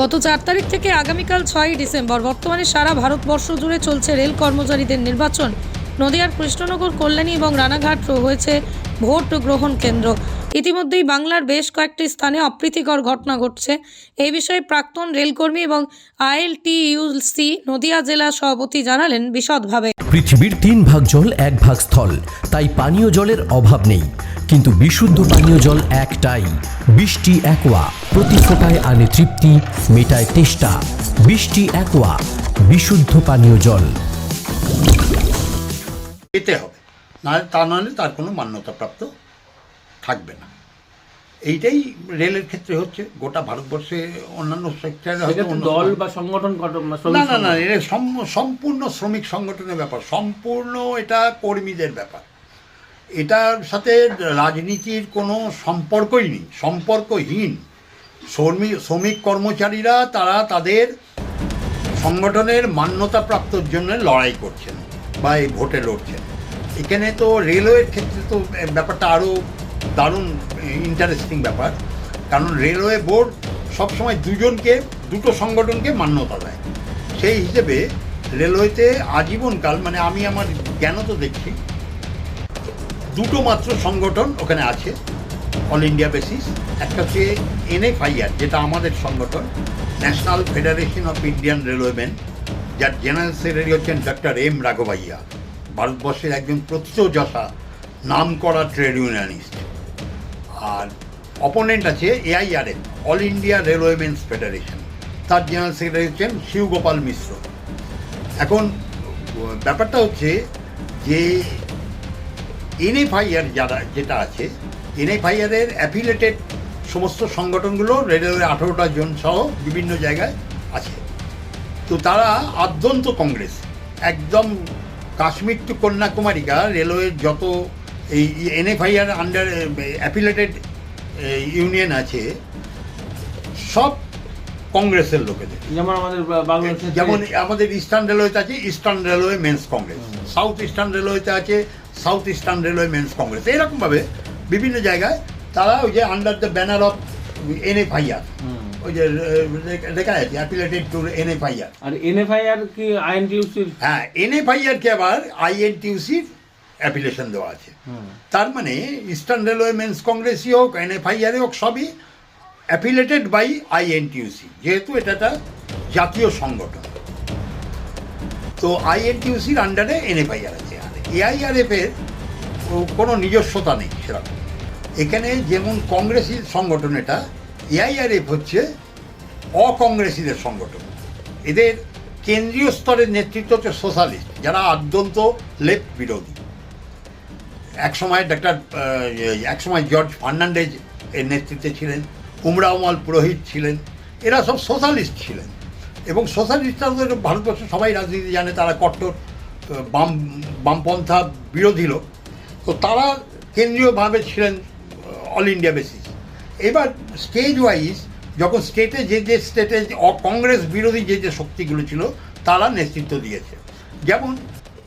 গত চার তারিখ থেকে আগামীকাল ছয়ই ডিসেম্বর, বর্তমানে সারা ভারতবর্ষ জুড়ে চলছে রেল কর্মচারীদের নির্বাচন। নদিয়ার কৃষ্ণনগর, কল্যাণী এবং রানাঘাট হয়েছে ভোট গ্রহণ কেন্দ্র। ইতিমধ্যেই বাংলার বেশ কয়েকটি স্থানে অপ্রীতিকর ঘটনা ঘটছে। এই বিষয়ে প্রাক্তন রেলকর্মী এবং আইএলটিইউসি নদিয়া জেলা সভাপতি জানালেন বিশদভাবে। পৃথিবীর তিন ভাগ জল এক ভাগ স্থল তাই পানীয় জলের অভাব নেই। কিন্তু বিশুদ্ধ পানীয় জল একটাই বৃষ্টি একোয়া প্রতি ফোটায় আনে তৃপ্তি মেটায় তেষ্টা। বৃষ্টি একোয়া বিশুদ্ধ পানীয় জল। যেতে হবে। নাহলে তা নাহলে তার কোনো মান্যতাপ্রাপ্ত থাকবে না। এইটাই রেলের ক্ষেত্রে হচ্ছে গোটা ভারতবর্ষে অন্যান্য সেক্টরে দল বা সংগঠন না না না। এটা সম্পূর্ণ শ্রমিক সংগঠনের ব্যাপার। সম্পূর্ণ এটা কর্মীদের ব্যাপার। এটার সাথে রাজনীতির কোনো সম্পর্কই নেই সম্পর্কহীন। শ্রমিক শ্রমিক কর্মচারীরা তারা তাদের সংগঠনের মান্যতাপ্রাপ্তর জন্য লড়াই করছেন বা এই ভোটে লড়ছেন। এখানে তো রেলওয়ের ক্ষেত্রে তো ব্যাপারটা আরও দারুণ ইন্টারেস্টিং ব্যাপার। কারণ রেলওয়ে বোর্ড সবসময় দুজনকে, দুটো সংগঠনকে মান্যতা দেয়। সেই হিসেবে রেলওয়েতে আজীবনকাল মানে আমি আমার জ্ঞান তো দেখছি, দুটো মাত্র সংগঠন ওখানে আছে অল ইন্ডিয়া বেসিস একটা হচ্ছে এনএফআইআর যেটা আমাদের সংগঠন national federation of Indian railwayman যার জেনারেল সেক্রেটারি হচ্ছেন ডক্টর এম রাঘবাইয়া, ভারতবর্ষের একজন প্রত্যয়যশা নাম করা ট্রেড ইউনিয়নিস্ট আর অপোনেন্ট আছে AIRF all India railwaymen's federation তার জেনারেল সেক্রেটারি হচ্ছেন শিবগোপাল মিশ্র। এখন, ব্যাপারটা হচ্ছে যে এনএফআইআর যারা, যেটা আছে এনএফআইআরের অ্যাফিলেটেড সমস্ত সংগঠনগুলো রেলওয়ে আঠেরোটা জন সহ বিভিন্ন জায়গায় আছে। তো তারা আদ্যন্ত কংগ্রেস। একদম কাশ্মীর টু কন্যাকুমারিকা রেলওয়ের যত এই এনএফআইআর আন্ডার অ্যাফিলেটেড ইউনিয়ন আছে সব কংগ্রেসের লোকেদের। যেমন আমাদের বা- বাংলাদেশের যেমন আমাদের ইস্টার্ন রেলওয়েতে আছে eastern railwaymen's congress south eastern রেলওয়েতে আছে south eastern railway men's congress এরকমভাবে বিভিন্ন জায়গায় তারা ওই যে under the banner of NFIR ওই যে লেখা আছে অ্যাপিলেটেড টু এনএফআইআর আর। এনএফআইআর কি আইএনটিউসির হ্যাঁ এনএফআইআরকে আবার আইএনটিউসির অ্যাপিলেশন দেওয়া আছে। তার মানে ইস্টার্ন রেলওয়ে মেন্স কংগ্রেসই হোক এনএফআইআর হোক, সবই অ্যাফিলেটেড বাই আইএনটিউসি, যেহেতু এটা একটা জাতীয় সংগঠন। তো আইএনটিউসির আন্ডারে এনএফআইআর আছে। আর এআইআরএফ এর কোনো নিজস্বতা নেই সেরকম। এখানে যেমন কংগ্রেসি সংগঠন এটা, এআইআরএফ হচ্ছে অকংগ্রেসিদের সংগঠন। এদের কেন্দ্রীয় স্তরের নেতৃত্ব হচ্ছে সোশ্যালিস্ট, যারা আদ্যন্ত লেফট বিরোধী। একসময় ডাক্তার একসময় জর্জ ফার্নান্ডেজ এর নেতৃত্বে ছিলেন উমরাউমাল পুরোহিত ছিলেন, এরা সব সোশ্যালিস্ট ছিলেন। এবং সোশ্যালিস্টরা তো ভারতবর্ষে সবাই রাজনীতি জানে, তারা কট্টর, বাম, বামপন্থা বিরোধী লোক। তো তারা কেন্দ্রীয়ভাবে ছিলেন অল ইন্ডিয়া বেসিস। এবার স্টেজ ওয়াইজ যখন স্টেটে যে যে স্টেটে কংগ্রেস বিরোধী যে যে শক্তিগুলো ছিল, তারা নেতৃত্ব দিয়েছে। যেমন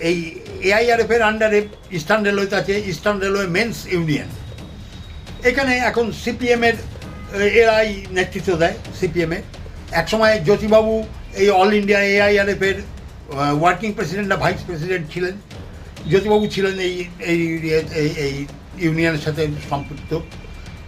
এই এআইআরএফ এর আন্ডারে ইস্টার্ন রেলওয়েতে আছে ইস্টার্ন রেলওয়ে মেন্স ইউনিয়ন এখানে এখন সিপিএমের এরাই নেতৃত্ব দেয় সিপিএমে একসময় জ্যোতিবাবু এই অল ইন্ডিয়া এআইআরএফ এর ওয়ার্কিং প্রেসিডেন্ট না ভাইস প্রেসিডেন্ট ছিলেন। জ্যোতিবাবু ছিলেন এই, এই- এই ইউনিয়নের সাথে সম্পৃক্ত।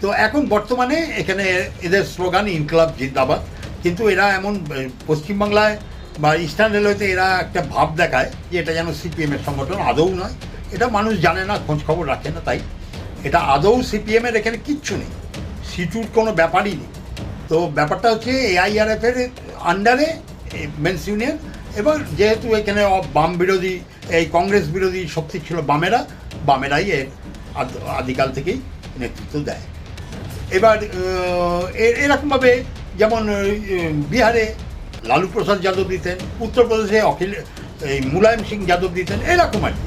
তো এখন বর্তমানে এখানে এদের স্লোগান ইনকলাব জিন্দাবাদ। কিন্তু এরা এমন পশ্চিমবাংলায় বা ইস্টার্ন রেলওয়েতে এরা একটা ভাব দেখায় যে এটা যেন সিপিএমের সংগঠন, আদৌ নয়। এটা মানুষ জানে না, খোঁজ খবর রাখে না তাই। এটা আদৌ সিপিএমের এখানে কিচ্ছু নেই। সিটুর কোনো ব্যাপারই নেই। তো ব্যাপারটা হচ্ছে এআইআরএফ এর আন্ডারে মেন্স ইউনিয়ন এবং যেহেতু এখানে বাম বিরোধী, এই কংগ্রেস বিরোধী শক্তি ছিল বামেরা, বামেরাই এর আদ- আদিকাল থেকেই নেতৃত্ব দেয়। এবার এরকমভাবে যেমন বিহারে লালু প্রসাদ যাদব দিতেন উত্তরপ্রদেশে অখিল এই মুলায়ম সিং যাদব দিতেন এরকম আর কি।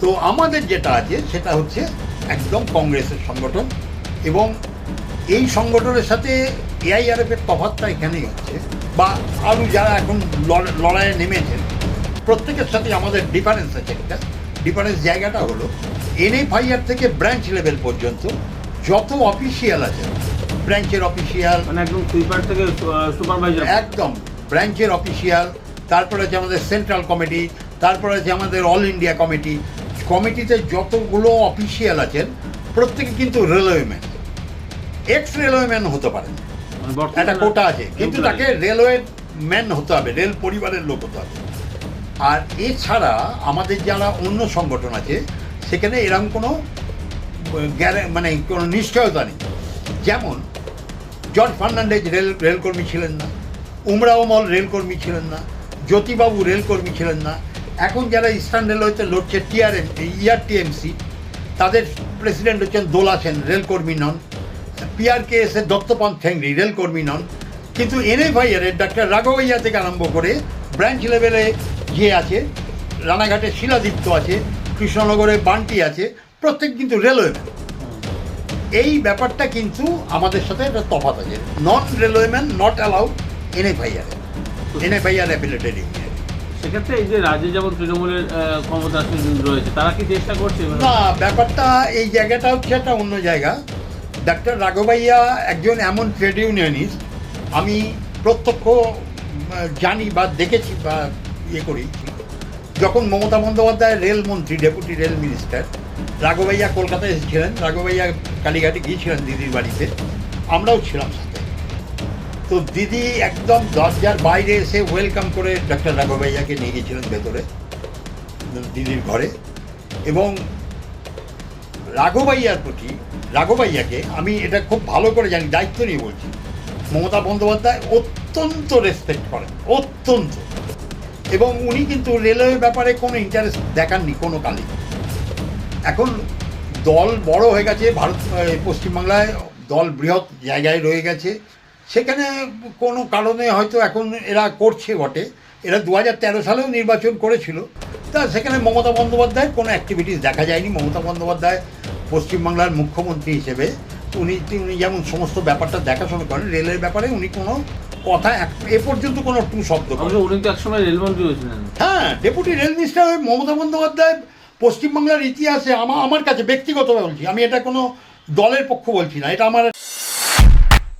তো আমাদের যেটা আছে সেটা হচ্ছে একদম কংগ্রেসের সংগঠন এবং এই সংগঠনের সাথে এআইআরএফ এর তফাৎটা এখানেই হচ্ছে বা আরও যারা এখন লড়- লড়াইয়ে নেমেছেন প্রত্যেকের সাথে আমাদের ডিফারেন্স আছে একটা। ডিফারেন্স জায়গাটা হলো এনএফআইআর থেকে ব্রাঞ্চ লেভেল পর্যন্ত যত অফিসিয়াল আছে ব্রাঞ্চের অফিসিয়াল মানে একদম সুইপার থেকে সুপারভাইজার একদম। ব্রাঞ্চের অফিসিয়াল তারপরে আছে আমাদের সেন্ট্রাল কমিটি তারপরে আছে আমাদের অল ইন্ডিয়া কমিটি। কমিটিতে যতগুলো অফিসিয়াল আছেন প্রত্যেকে কিন্তু রেলওয়েম্যান এক্স রেলওয়েম্যান হতে পারেন। একটা কোটা আছে। কিন্তু তাকে রেলওয়ে ম্যান হতে হবে রেল পরিবারের লোক হতে হবে। আর এছাড়া আমাদের যারা অন্য সংগঠন আছে সেখানে এরকম কোনো গ্যারে মানে কোনো নিশ্চয়তা নেই। যেমন জর্জ ফার্নান্ডেজ রেল রেলকর্মী ছিলেন না। উমরাও মল রেলকর্মী ছিলেন না, জ্যোতিবাবু রেলকর্মী ছিলেন না। এখন যারা ইস্টার্ন রেলওয়েতে লড়ছে টিআরএম ইয়ার টিএমসি তাদের প্রেসিডেন্ট হচ্ছেন দোলা সেন, রেলকর্মী নন। পিআরকে এস এর দত্তপন্থ ঠেংরি, রেলকর্মী নন। কিন্তু এনএফআইআরের ডাক্তার রাঘবইয়া থেকে আরম্ভ করে ব্রাঞ্চ লেভেলে যে আছে, রানাঘাটে শিলাদীপ্ত আছে, কৃষ্ণনগরে বান্টি আছে, প্রত্যেক কিন্তু রেলওয়েম্যান এই ব্যাপারটা কিন্তু আমাদের সাথে একটা তফাৎ আছে। Non railwayman not allowed NFIR NFIR affiliated union সেক্ষেত্রে এই যে রাজ্যে যেমন তৃণমূলের ক্ষমতাসীন রয়েছে তারা কি চেষ্টা করছে না ব্যাপারটা এই জায়গাটা হচ্ছে একটা অন্য জায়গা? ডাক্তার রাঘবাইয়া একজন এমন ট্রেড ইউনিয়নিস্ট আমি প্রত্যক্ষ জানি বা দেখেছি বা ইয়ে করি। যখন মমতা বন্দ্যোপাধ্যায় রেলমন্ত্রী ডেপুটি রেল মিনিস্টার রাঘবাইয়া কলকাতায় এসেছিলেন। রাঘবাইয়া কালীঘাটে গিয়েছিলেন দিদির বাড়িতে। আমরাও ছিলাম সাথে। তো দিদি একদম দরজার বাইরে এসে ওয়েলকাম করে ডাক্তার রাঘবাইয়াকে নিয়ে গিয়েছিলেন ভেতরে, দিদির ঘরে। এবং রাঘবাইয়ার প্রতি রাঘবাইয়াকে আমি এটা খুব ভালো করে জানি, দায়িত্ব নিয়ে বলছি। মমতা বন্দ্যোপাধ্যায় অত্যন্ত রেসপেক্ট করেন, অত্যন্ত। এবং উনি কিন্তু রেলওয়ে ব্যাপারে কোনো ইন্টারেস্ট দেখাননি, কোনো কালে এখন দল বড় হয়ে গেছে, ভারত পশ্চিমবাংলায় দল বৃহৎ জায়গায় রয়ে গেছে। সেখানে কোনো কারণে হয়তো এখন এরা করছে বটে। এরা দু হাজার তেরো সালেও নির্বাচন করেছিল। তা সেখানে মমতা বন্দ্যোপাধ্যায়ের কোনো অ্যাক্টিভিটিস দেখা যায়নি। মমতা বন্দ্যোপাধ্যায় পশ্চিমবাংলার মুখ্যমন্ত্রী হিসেবে উনি উনি যেমন সমস্ত ব্যাপারটা দেখাশোনা করেন রেলের ব্যাপারে উনি কোনো কথা এ পর্যন্ত কোনো টু শব্দ উনি তো একসময় রেলমন্ত্রী হয়েছিলেন। হ্যাঁ deputy rail minister Mamata Bandyopadhyay পশ্চিমবাংলার ইতিহাসে আমার আমার কাছে ব্যক্তিগতভাবে বলছি আমি এটা কোনো দলের পক্ষ বলছি না এটা আমার